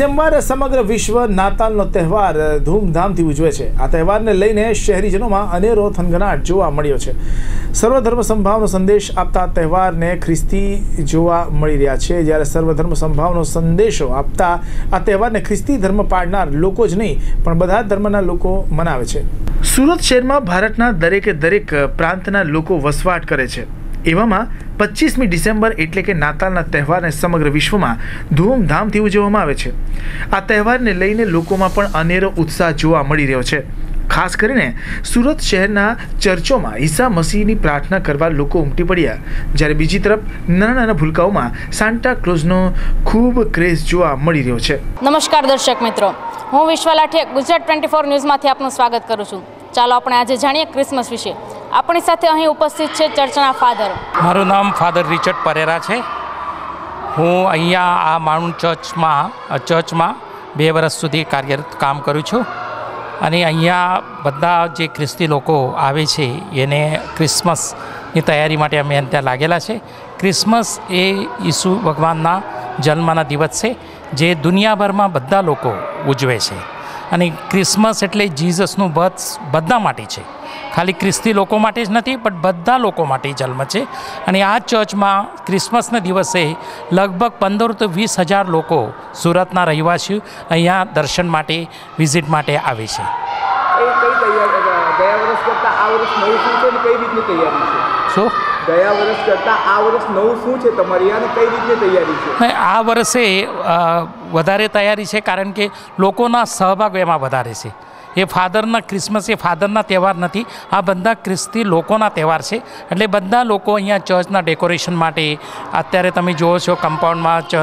December સમગ્ર વિશ્વ નાતાલનો તહેવાર ધૂમધામથી ઉજવે છે. આ તહેવારને લઈને શહેરીજનોમાં અનેરો થનગનાટ જોવા મળ્યો છે. સર્વધર્મ સંભાવનો સંદેશ આપતા તહેવારને ખ્રિસ્તી જોવા મળી રહ્યા છે. જ્યારે સર્વધર્મ સંભાવનો સંદેશો આપતા આ તહેવારને ખ્રિસ્તી ધર્મ પાળનાર લોકો જ નહીં, પણ બધા ધર્મના લોકો મનાવે છે. સુરત શહેરમાં ભારતના દરેકે દરેક પ્રાંતના લોકો વસવાટ કરે છે. એવામાં પચીસમી ડિસેમ્બર એટલે કે નાતાલના તહેવારને સમગ્ર વિશ્વમાં ધૂમધામથી ઉજવવામાં આવે છે. આ તહેવારને લઈને લોકોમાં પણ અનેરો ઉત્સાહ જોવા મળી રહ્યો છે. ખાસ કરીને સુરત શહેરના ચર્ચોમાં ઈસા મસીહની પ્રાર્થના કરવા લોકો ઉમટી પડ્યા. જ્યારે બીજી તરફ નાના નાના ભૂલકાઓમાં સાન્ટા ક્લોઝનો ખૂબ ક્રેઝ જોવા મળી રહ્યો છે. નમસ્કાર દર્શક મિત્રો. હું વિશ્વા લાઠિયા ગુજરાત ટ્વેન્ટી ફોર ન્યૂઝમાંથી આપનું સ્વાગત કરું છું. ચાલો આપણે આજે જાણીએ ક્રિસમસ વિશે. આપણી સાથે અહીં ઉપસ્થિત છે ચર્ચના ફાધર. મારું નામ ફાધર રિચર્ડ પરેરા છે. હું અહીંયા આ માઉન્ટ ચર્ચમાં ચર્ચમાં બે વર્ષ સુધી કાર્યરત કામ કરું છું. અને અહીંયા બધા જે ખ્રિસ્તી લોકો આવે છે, એને ક્રિસમસની તૈયારી માટે અમે ત્યાં લાગેલા છે. ક્રિસમસ એ ઈસુ ભગવાનના જન્મના દિવસ છે, જે દુનિયાભરમાં બધા લોકો ઉજવે છે. અને ક્રિસમસ એટલે જીઝસનું બર્થ બધા માટે છે. ખાલી ખ્રિસ્તી લોકો માટે જ નથી પણ બધા લોકો માટે જન્મ છે. અને આ ચર્ચમાં ક્રિસમસના દિવસે લગભગ પંદર તો વીસ હજાર લોકો સુરતના રહેવાસીઓ અહીંયા દર્શન માટે વિઝિટ માટે આવે છે? શું? ગયા વર્ષ કરતાં આ વર્ષ નવું શું છે? તમારી અને કઈ રીતની તૈયારી છે? આ વર્ષે વધારે તૈયારી છે કારણ કે લોકોના સહભાગ એમાં વધારે છે. એ ફાધરના ક્રિસમસ એ ફાધરના તહેવાર નથી. આ બધા ખ્રિસ્તી લોકોના તહેવાર છે. એટલે બધા લોકો અહીંયા ચર્ચના ડેકોરેશન માટે, અત્યારે તમે જુઓ છો કમ્પાઉન્ડમાં ચ,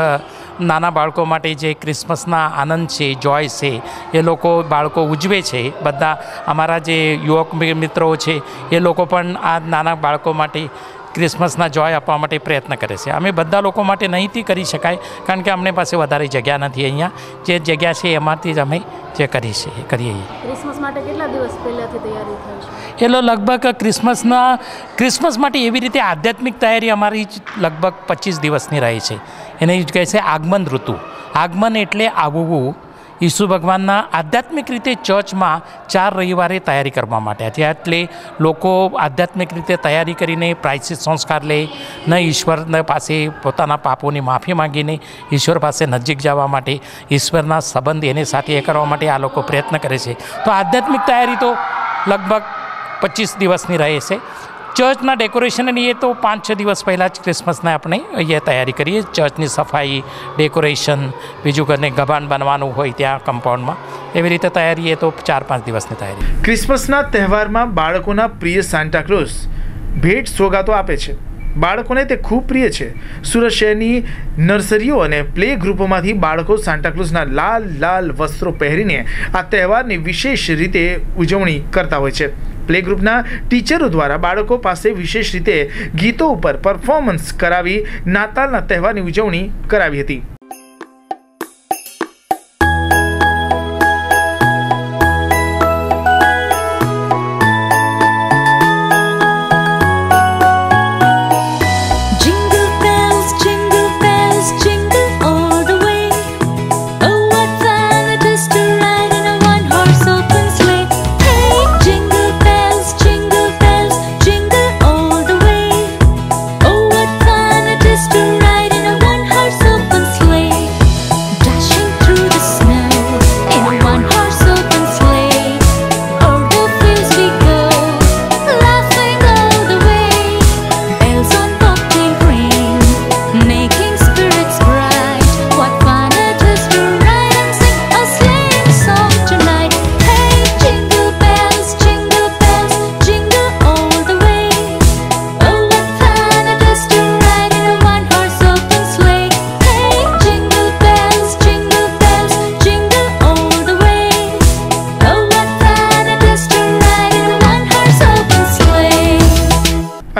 નાના બાળકો માટે જે ક્રિસમસના આનંદ છે, જોય છે, એ લોકો બાળકો ઉજવે છે. બધા અમારા જે યુવક મિત્રો છે, એ લોકો પણ આ નાના બાળકો માટે ક્રિસમસના જોય આપવા માટે પ્રયત્ન કરે છે. અમે બધા લોકો માટે નહીંથી કરી શકાય કારણ કે અમને પાસે વધારે જગ્યા નથી અહીંયા. જે જગ્યા છે એમાંથી જ અમે જે કરી છે કરીએ ક્રિસમસ માટે કેટલા દિવસ પહેલાંથી તૈયારી થાય છે? એ લો લગભગ ક્રિસમસના ક્રિસમસ માટે એવી રીતે આધ્યાત્મિક તૈયારી અમારી જ લગભગ પચીસ દિવસની રહે છે. એને જ કહે છે આગમન ઋતુ. આગમન એટલે આવવું ઈસુ ભગવાનના આધ્યાત્મિક રીતે ચર્ચમાં ચાર રવિવારે તૈયારી કરવા માટે હતી. એટલે લોકો આધ્યાત્મિક રીતે તૈયારી કરીને પ્રાયશ્ચિત સંસ્કાર લે, ન ઈશ્વરને પાસે પોતાના પાપોની માફી માંગીને ઈશ્વર પાસે નજીક જવા માટે, ઈશ્વરના સંબંધ એની સાથે એ કરવા માટે આ લોકો પ્રયત્ન કરે છે. તો આધ્યાત્મિક તૈયારી તો લગભગ પચીસ દિવસની રહે છે. ચર્ચના ડેકોરેશનની એ તો પાંચ છ દિવસ પહેલાં જ ક્રિસમસના આપણે અહીંયા તૈયારી કરીએ. ચર્ચની સફાઈ, ડેકોરેશન, બીજું કરીને ગભાન બનવાનું હોય ત્યાં કમ્પાઉન્ડમાં. એવી રીતે તૈયારી એ તો ચાર પાંચ દિવસની તૈયારી. ક્રિસમસના તહેવારમાં બાળકોના પ્રિય સાન્ટાક્લોઝ ભેટ સોગાતો આપે છે. બાળકોને તે ખૂબ પ્રિય છે. સુરત શહેરની નર્સરીઓ અને પ્લે ગ્રુપોમાંથી બાળકો સાન્ટાક્લોઝના લાલ લાલ વસ્ત્રો પહેરીને આ તહેવારની વિશેષ રીતે ઉજવણી કરતા હોય છે. પ્લે ગ્રુપના ટીચરો દ્વારા બાળકો પાસે વિશેષ રીતે ગીતો ઉપર પરફોર્મન્સ કરાવી નાતાલના તહેવારની ઉજવણી કરાવી હતી.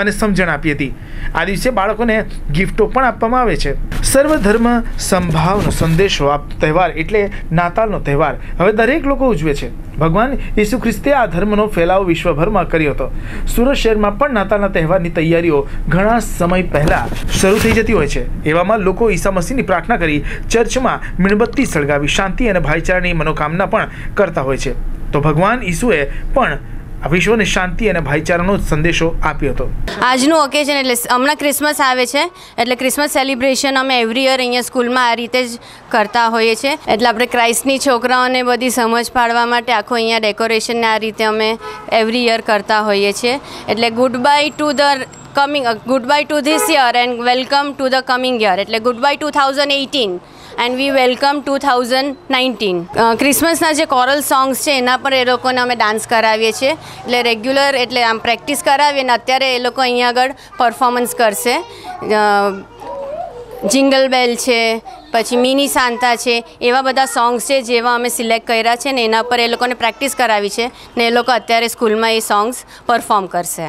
અને સમજણ આપી હતી. આ દિવસે બાળકોને ગિફ્ટો પણ આપવામાં આવે છે. સર્વધર્મ સંભાવનો સંદેશો આ તહેવાર એટલે નાતાલનો તહેવાર. હવે દરેક લોકો ઉજવે છે. ભગવાન ઈસુ ખ્રિસ્તે આ ધર્મનો ફેલાવો વિશ્વભરમાં કર્યો હતો. સુરત શહેરમાં પણ નાતાલના તહેવારની તૈયારીઓ ઘણા સમય પહેલાં શરૂ થઈ જતી હોય છે. એવામાં લોકો ઈસા મસીહની પ્રાર્થના કરી ચર્ચમાં મીણબત્તી સળગાવી, શાંતિ અને ભાઈચારાની મનોકામના પણ કરતા હોય છે. તો ભગવાન ઈસુએ પણ વિશ્વને શાંતિ અને ભાઈચારાનો સંદેશો આપ્યો હતો. આજનું ઓકેશન એટલે હમણાં ક્રિસમસ આવે છે, એટલે ક્રિસમસ સેલિબ્રેશન અમે એવરી યર અહીંયા સ્કૂલમાં આ રીતે જ કરતા હોઈએ છીએ. એટલે આપણે ક્રાઇસ્ટની છોકરાઓને બધી સમજ પાડવા માટે આખું અહીંયા ડેકોરેશનને આ રીતે અમે એવરી યર કરતા હોઈએ છીએ. એટલે goodbye to the coming goodbye to this year and welcome to the coming year એટલે goodbye to thousand eighteen and we welcome to thousand nineteen ક્રિસમસના જે કોરલ સોંગ્સ છે, એના પર એ લોકોને અમે ડાન્સ કરાવીએ છીએ. એટલે રેગ્યુલર એટલે આમ પ્રેક્ટિસ કરાવીએ ને અત્યારે એ લોકો અહીંયા આગળ પરફોર્મન્સ કરશે. જિંગલ બેલ છે, પછી મિની સાંતા છે, એવા બધા સોંગ્સ છે જેવા અમે સિલેક્ટ કર્યા છે ને એના પર એ લોકોને પ્રેક્ટિસ કરાવી છે ને એ લોકો અત્યારે સ્કૂલમાં એ સોંગ્સ પરફોર્મ કરશે.